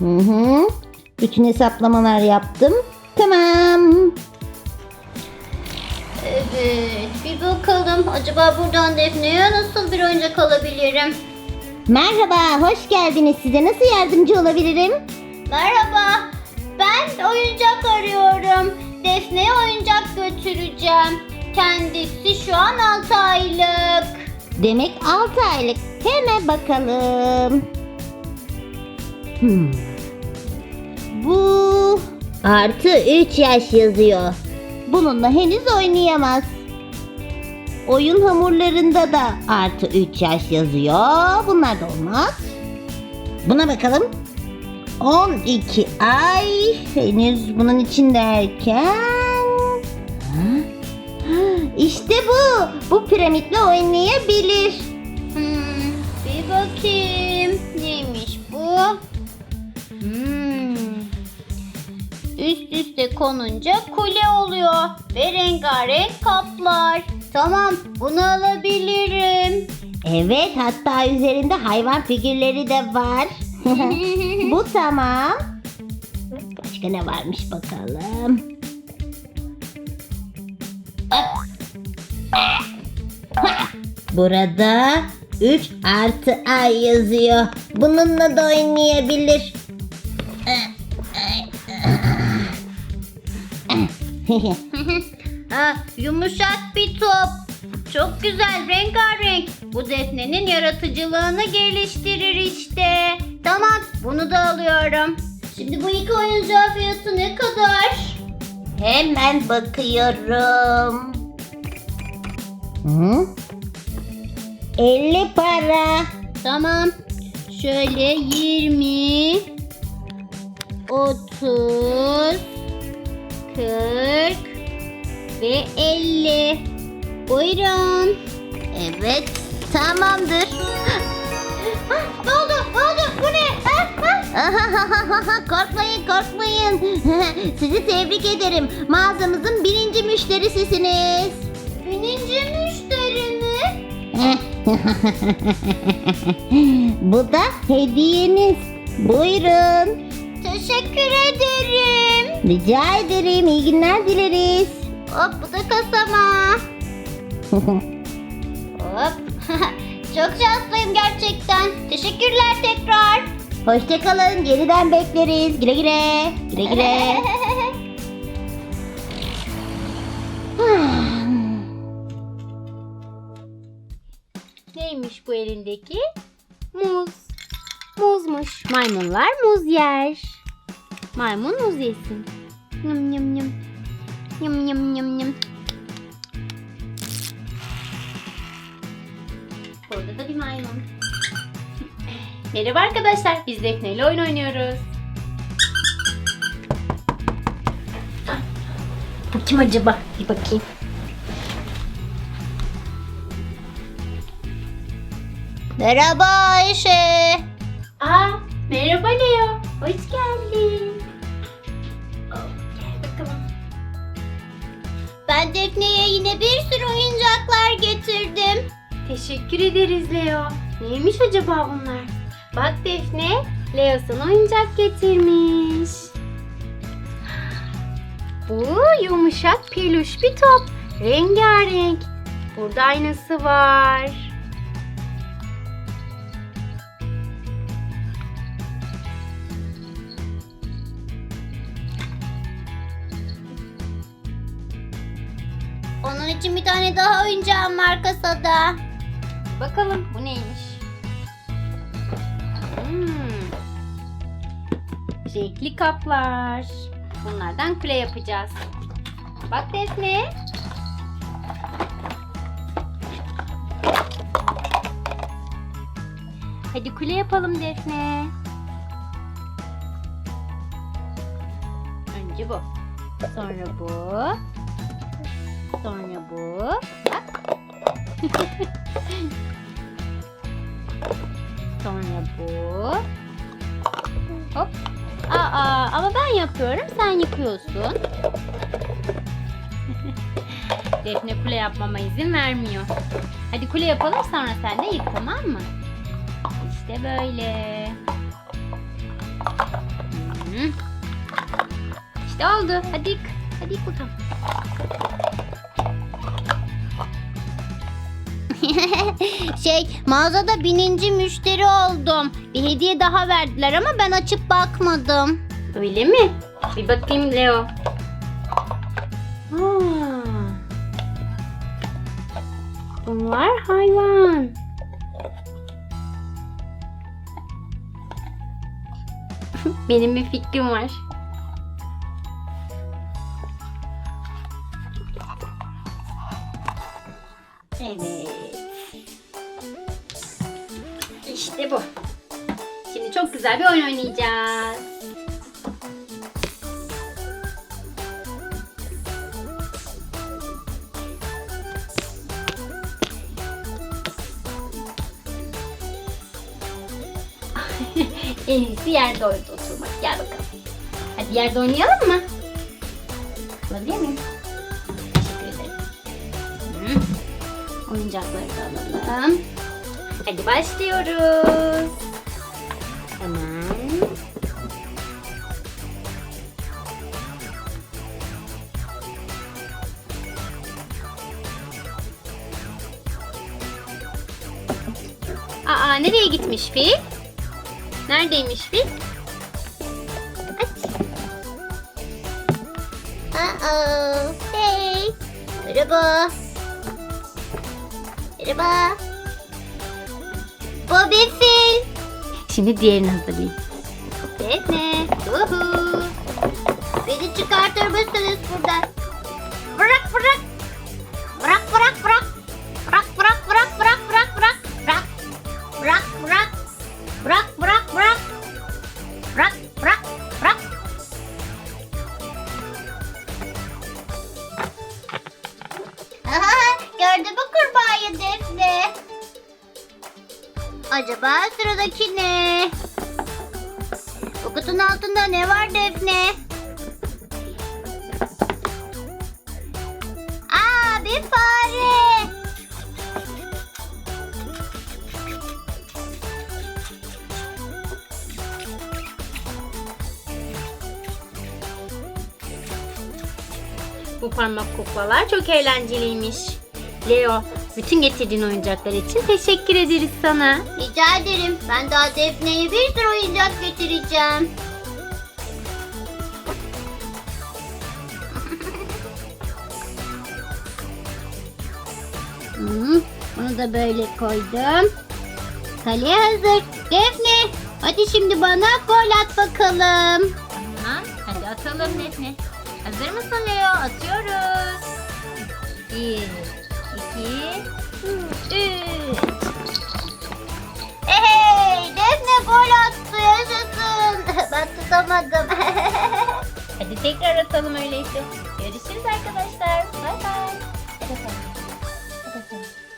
Hı hı. Bütün hesaplamalar yaptım. Tamam. Evet bir bakalım acaba buradan Defne'ye nasıl bir oyuncak alabilirim? Merhaba, hoş geldiniz. Size nasıl yardımcı olabilirim? Merhaba ben oyuncak arıyorum. Defne'ye oyuncak götüreceğim. Kendisi şu an 6 aylık. Demek 6 aylık. Hemen bakalım. Hmm. Bu artı 3 yaş yazıyor. Bununla henüz oynayamaz. Oyun hamurlarında da artı 3 yaş yazıyor. Bunlar da olmaz. Buna bakalım. 12 ay henüz bunun için derken işte bu. Bu piramitle oynayabilir. Üste konunca kule oluyor ve rengarenk kaplar. Tamam bunu alabilirim. Evet hatta üzerinde hayvan figürleri de var. bu tamam. Başka ne varmış bakalım. Burada 3 artı ay yazıyor. Bununla da oynayabilir. ha, yumuşak bir top. Çok güzel rengarenk. Bu defnenin yaratıcılığını geliştirir işte. Tamam bunu da alıyorum. Şimdi bu iki oyuncağın fiyatı ne kadar? Hemen bakıyorum. Hı? 50 para. Tamam. Şöyle 20 30 40 ve 50. Buyurun. Evet, tamamdır. Ne oldu? Ne oldu? Bu ne? Korkmayın, korkmayın. Sizi tebrik ederim. Mağazamızın birinci müşterisisiniz. Bininci müşteri mi? Bu da hediyeniz. Buyurun. Teşekkür ederim. Rica ederim. İyi günler dileriz. Hop bu da kasama. Hop. Çok şanslıyım gerçekten. Teşekkürler tekrar. Hoşçakalın. Yeniden bekleriz. Güle güle. Güle güle. Neymiş bu elindeki? Muz. Muzmuş. Maymunlar muz yer. Maymun muz yesin. Yum yum yum. Yum yum yum. Burada da bir maymun. Merhaba arkadaşlar. Biz Defne ile oyun oynuyoruz. Bu kim acaba? Bir bakayım. Merhaba Ayşe. Aa, merhaba Leo. Hoş geldin. Oh, gel bakalım. Ben Defne'ye yine bir sürü oyuncaklar getirdim. Teşekkür ederiz Leo. Neymiş acaba bunlar? Bak Defne, Leo sana oyuncak getirmiş. Bu yumuşak peluş bir top. Rengarenk. Burada aynası var. Onun için bir tane daha oyuncağım var kasada. Bakalım bu neymiş? Hmm. Renkli kaplar. Bunlardan kule yapacağız. Bak Defne. Hadi kule yapalım Defne. Önce bu. Sonra bu. Sonra bu. Bak. Sonra bu. Hop. Aa, ama ben yapıyorum, sen yıkıyorsun. Defne kule yapmama izin vermiyor. Hadi kule yapalım sonra sen de yık tamam mı? İşte böyle. İşte oldu. Hadi yık. Hadi yık bakalım. şey mağazada bininci müşteri oldum. Bir hediye daha verdiler ama ben açıp bakmadım. Öyle mi? Bir bakayım Leo. Aa. Bunlar hayvan. Benim bir fikrim var. Evet. İşte bu. Şimdi çok güzel bir oyun oynayacağız. en iyisi yerde oturmak. Gel bakalım. Hadi yerde oynayalım mı? Alabilir miyim? Oyuncakları da alalım. Hadi başlıyoruz. Tamam. Aa nereye gitmiş fil? Neredeymiş fil? Aç. Aa, hey. Merhaba. Merhaba. Bir fil. Şimdi diğerini hazırlayayım. Defne. Uhu. Beni çıkartır mısınız buradan? Bırak. Bırak bırak bırak. Bırak sıradaki ne? Bu kutunun altında ne var Defne? Aa bir fare. Bu parmak kuklalar çok eğlenceliymiş. Leo, bütün getirdiğin oyuncaklar için teşekkür ederiz sana. Rica ederim. Ben daha Defne'ye bir sürü oyuncak getireceğim. Hmm, bunu da böyle koydum. Kale hazır. Defne, hadi şimdi bana gol at bakalım. Tamam, hadi atalım Defne. Hazır mısın Leo? Atıyoruz. Bir, iki, üç. Hey, Defne gol attı. Yaşasın. ben tutamadım. Hadi tekrar atalım öyleyse. Görüşürüz arkadaşlar. Bay bay. Hadi atalım. Hadi atalım.